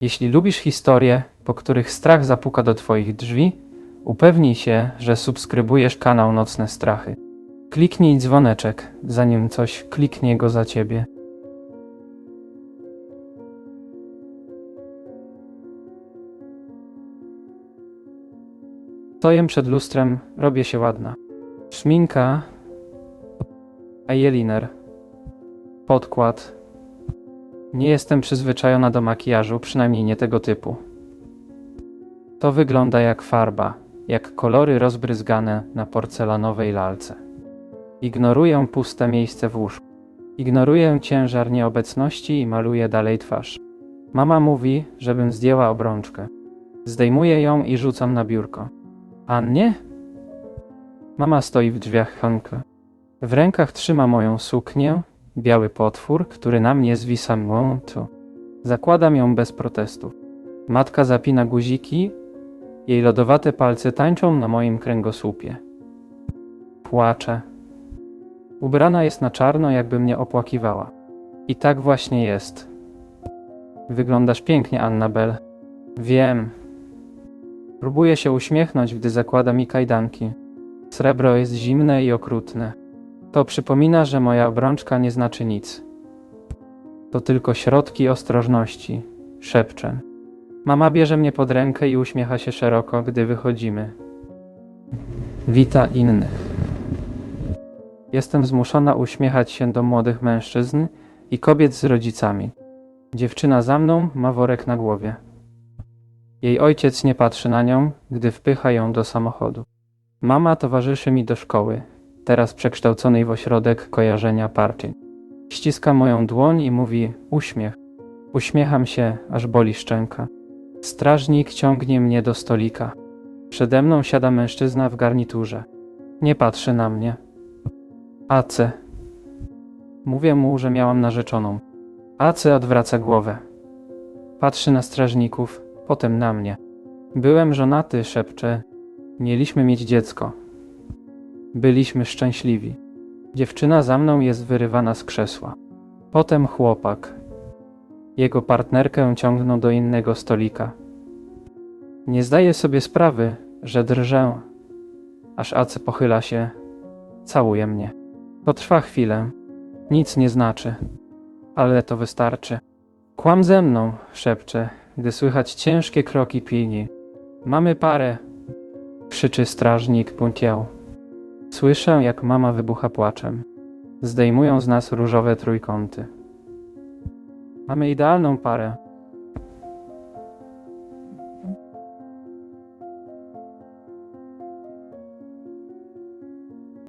Jeśli lubisz historie, po których strach zapuka do Twoich drzwi, upewnij się, że subskrybujesz kanał Nocne Strachy. Kliknij dzwoneczek, zanim coś kliknie go za Ciebie. Stoję przed lustrem, robię się ładna. Szminka, eyeliner, podkład. Nie jestem przyzwyczajona do makijażu, przynajmniej nie tego typu. To wygląda jak farba, jak kolory rozbryzgane na porcelanowej lalce. Ignoruję puste miejsce w łóżku. Ignoruję ciężar nieobecności i maluję dalej twarz. Mama mówi, żebym zdjęła obrączkę. Zdejmuję ją i rzucam na biurko. Annie? Mama stoi w drzwiach Hanka. W rękach trzyma moją suknię, biały potwór, który na mnie zwisa mączu. Zakładam ją bez protestów. Matka zapina guziki, jej lodowate palce tańczą na moim kręgosłupie. Płacze. Ubrana jest na czarno, jakby mnie opłakiwała. I tak właśnie jest. Wyglądasz pięknie, Annabel. Wiem. Próbuję się uśmiechnąć, gdy zakłada mi kajdanki. Srebro jest zimne i okrutne. To przypomina, że moja obrączka nie znaczy nic. To tylko środki ostrożności, szepczę. Mama bierze mnie pod rękę i uśmiecha się szeroko, gdy wychodzimy. Wita innych. Jestem zmuszona uśmiechać się do młodych mężczyzn i kobiet z rodzicami. Dziewczyna za mną ma worek na głowie. Jej ojciec nie patrzy na nią, gdy wpycha ją do samochodu. Mama towarzyszy mi do szkoły, teraz przekształconej w ośrodek kojarzenia parczyn. Ściska moją dłoń i mówi uśmiech. Uśmiecham się, aż boli szczęka. Strażnik ciągnie mnie do stolika. Przede mną siada mężczyzna w garniturze. Nie patrzy na mnie. Ace. Mówię mu, że miałam narzeczoną. Ace odwraca głowę. Patrzy na strażników, potem na mnie. Byłem żonaty, szepcze. Mieliśmy mieć dziecko. Byliśmy szczęśliwi. Dziewczyna za mną jest wyrywana z krzesła. Potem chłopak. Jego partnerkę ciągną do innego stolika. Nie zdaję sobie sprawy, że drżę, aż Ace pochyla się, całuje mnie. To trwa chwilę, nic nie znaczy, ale to wystarczy. Kłam ze mną, szepcze, gdy słychać ciężkie kroki pilni. Mamy parę, krzyczy strażnik Puntiał. Słyszę, jak mama wybucha płaczem. Zdejmują z nas różowe trójkąty. Mamy idealną parę.